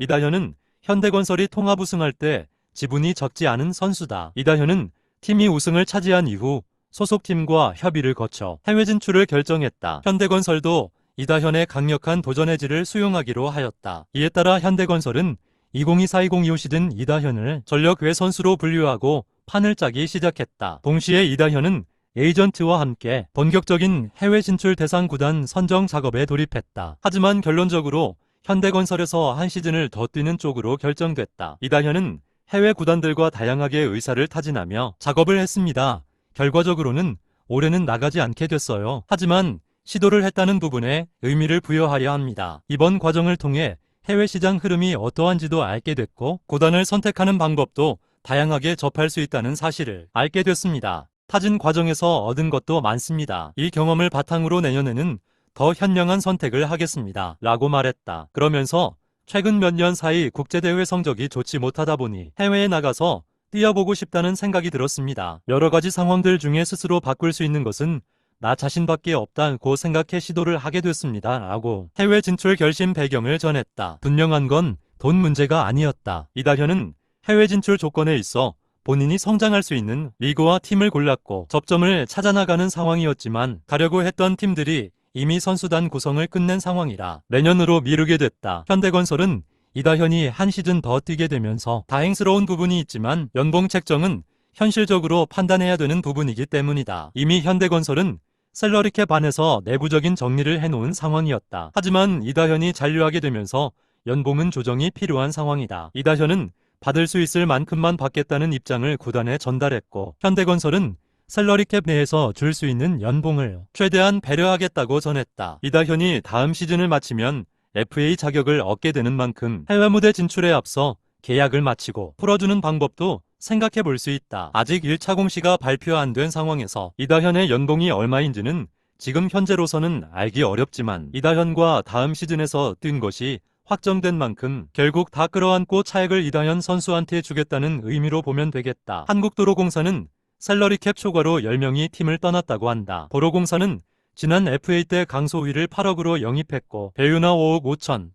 이다현은 현대건설이 통합 우승할 때 지분이 적지 않은 선수다. 이다현은 팀이 우승을 차지한 이후 소속팀과 협의를 거쳐 해외 진출을 결정했다. 현대건설도 이다현의 강력한 도전의 질을 수용하기로 하였다. 이에 따라 현대건설은 2024-2025 시즌 이다현을 전력 외 선수로 분류하고 판을 짜기 시작했다. 동시에 이다현은 에이전트와 함께 본격적인 해외 진출 대상 구단 선정 작업에 돌입했다. 하지만 결론적으로 현대건설에서 한 시즌을 더 뛰는 쪽으로 결정됐다. 이다현은 해외 구단들과 다양하게 의사를 타진하며 작업을 했습니다. 결과적으로는 올해는 나가지 않게 됐어요. 하지만 시도를 했다는 부분에 의미를 부여하려 합니다. 이번 과정을 통해 해외 시장 흐름이 어떠한지도 알게 됐고 구단을 선택하는 방법도 다양하게 접할 수 있다는 사실을 알게 됐습니다. 타진 과정에서 얻은 것도 많습니다. 이 경험을 바탕으로 내년에는 더 현명한 선택을 하겠습니다. 라고 말했다. 그러면서 최근 몇 년 사이 국제대회 성적이 좋지 못하다 보니 해외에 나가서 뛰어보고 싶다는 생각이 들었습니다. 여러 가지 상황들 중에 스스로 바꿀 수 있는 것은 나 자신밖에 없다고 생각해 시도를 하게 됐습니다. 라고 해외 진출 결심 배경을 전했다. 분명한 건 돈 문제가 아니었다. 이다현은 해외 진출 조건에 있어 본인이 성장할 수 있는 리그와 팀을 골랐고 접점을 찾아나가는 상황이었지만 가려고 했던 팀들이 이미 선수단 구성을 끝낸 상황이라 내년으로 미루게 됐다. 현대건설은 이다현이 한 시즌 더 뛰게 되면서 다행스러운 부분이 있지만 연봉 책정은 현실적으로 판단해야 되는 부분이기 때문이다. 이미 현대건설은 셀러리캡 안에서 내부적인 정리를 해놓은 상황이었다. 하지만 이다현이 잔류하게 되면서 연봉은 조정이 필요한 상황이다. 이다현은 받을 수 있을 만큼만 받겠다는 입장을 구단에 전달했고 현대건설은 셀러리캡 내에서 줄 수 있는 연봉을 최대한 배려하겠다고 전했다. 이다현이 다음 시즌을 마치면 FA 자격을 얻게 되는 만큼 해외 무대 진출에 앞서 계약을 마치고 풀어주는 방법도 생각해 볼 수 있다. 아직 1차 공시가 발표 안 된 상황에서 이다현의 연봉이 얼마인지는 지금 현재로서는 알기 어렵지만 이다현과 다음 시즌에서 뛴 것이 확정된 만큼 결국 다 끌어안고 차액을 이다현 선수한테 주겠다는 의미로 보면 되겠다. 한국도로공사는 셀러리캡 초과로 10명이 팀을 떠났다고 한다. 도로공사는 지난 FA 때 강소희를 8억으로 영입했고 배윤아 5억 5천,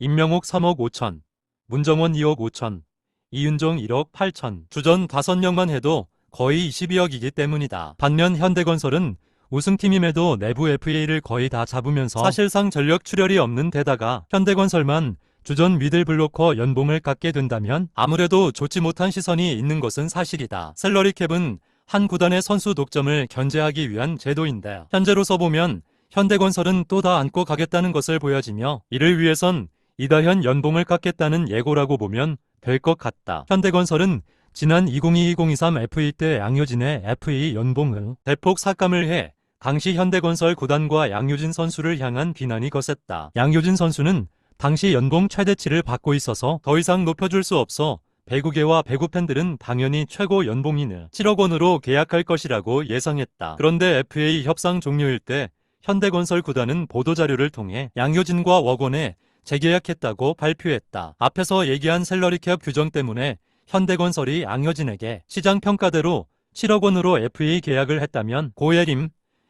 임명옥 3억 5천, 문정원 2억 5천, 이윤종 1억 8천, 주전 5명만 해도 거의 22억이기 때문이다. 반면 현대건설은 우승팀임에도 내부 FA를 거의 다 잡으면서 사실상 전력 출혈이 없는 데다가 현대건설만 주전 미들블로커 연봉을 깎게 된다면 아무래도 좋지 못한 시선이 있는 것은 사실이다. 셀러리 캡은 한 구단의 선수 독점을 견제하기 위한 제도인데 현재로서 보면 현대건설은 또 다 안고 가겠다는 것을 보여지며 이를 위해선 이다현 연봉을 깎겠다는 예고라고 보면 될 것 같다. 현대건설은 지난 2022-2023 FA 때 양효진의 FA 연봉을 대폭 삭감을 해 당시 현대건설 구단과 양효진 선수를 향한 비난이 거셌다. 양효진 선수는 당시 연봉 최대치를 받고 있어서 더 이상 높여줄 수 없어 배구계와 배구 팬들은 당연히 최고 연봉인을 7억 원으로 계약할 것이라고 예상했다. 그런데 FA 협상 종료일 때 현대건설 구단은 보도자료를 통해 양효진과 웍원에 재계약했다고 발표했다. 앞에서 얘기한 셀러리캡 규정 때문에 현대건설이 양효진에게 시장 평가대로 7억 원으로 FA 계약을 했다면 고예림,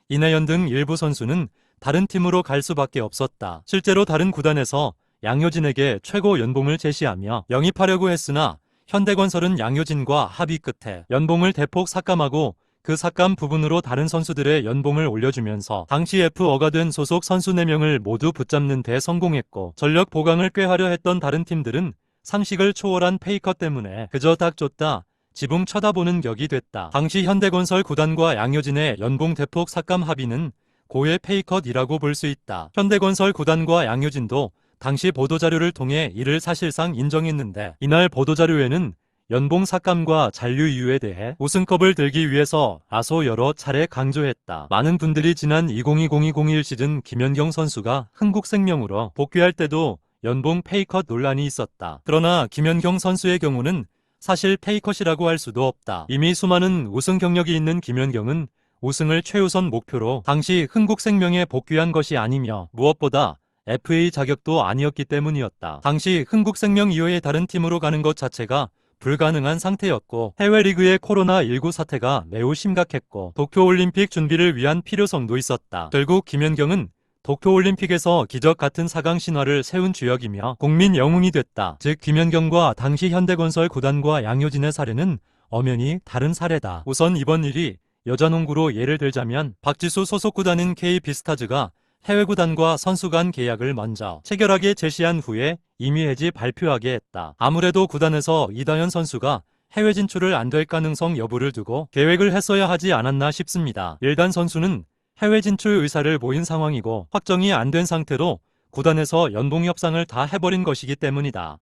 이내연 등 일부 선수는 다른 팀으로 갈 수밖에 없었다. 실제로 다른 구단에서 양효진에게 최고 연봉을 제시하며 영입하려고 했으나 현대건설은 양효진과 합의 끝에 연봉을 대폭 삭감하고 그 삭감 부분으로 다른 선수들의 연봉을 올려주면서 당시 F어가 된 소속 선수 4명을 모두 붙잡는 데 성공했고 전력 보강을 꾀하려 했던 다른 팀들은 상식을 초월한 페이커 때문에 그저 딱 줬다 지붕 쳐다보는 격이 됐다. 당시 현대건설 구단과 양효진의 연봉 대폭 삭감 합의는 고의 페이컷이라고 볼 수 있다. 현대건설 구단과 양효진도 당시 보도자료를 통해 이를 사실상 인정했는데 이날 보도자료에는 연봉 삭감과 잔류 이유에 대해 우승컵을 들기 위해서 아소 여러 차례 강조했다. 많은 분들이 지난 2020-2021 시즌 김연경 선수가 흥국생명으로 복귀할 때도 연봉 페이컷 논란이 있었다. 그러나 김연경 선수의 경우는 사실 페이컷이라고 할 수도 없다. 이미 수많은 우승 경력이 있는 김연경은 우승을 최우선 목표로 당시 흥국생명에 복귀한 것이 아니며 무엇보다 FA 자격도 아니었기 때문이었다. 당시 흥국생명 이외의 다른 팀으로 가는 것 자체가 불가능한 상태였고 해외 리그의 코로나19 사태가 매우 심각했고 도쿄올림픽 준비를 위한 필요성도 있었다. 결국 김연경은 도쿄올림픽에서 기적 같은 4강 신화를 세운 주역이며 국민 영웅이 됐다. 즉 김연경과 당시 현대건설 구단과 양효진의 사례는 엄연히 다른 사례다. 우선 이번 일이 여자농구로 예를 들자면 박지수 소속 구단인 K비스타즈가 해외 구단과 선수 간 계약을 먼저 체결하게 제시한 후에 임의 해지 발표하게 했다. 아무래도 구단에서 이다현 선수가 해외 진출을 안 될 가능성 여부를 두고 계획을 했어야 하지 않았나 싶습니다. 일단 선수는 해외 진출 의사를 보인 상황이고 확정이 안 된 상태로 구단에서 연봉 협상을 다 해버린 것이기 때문이다.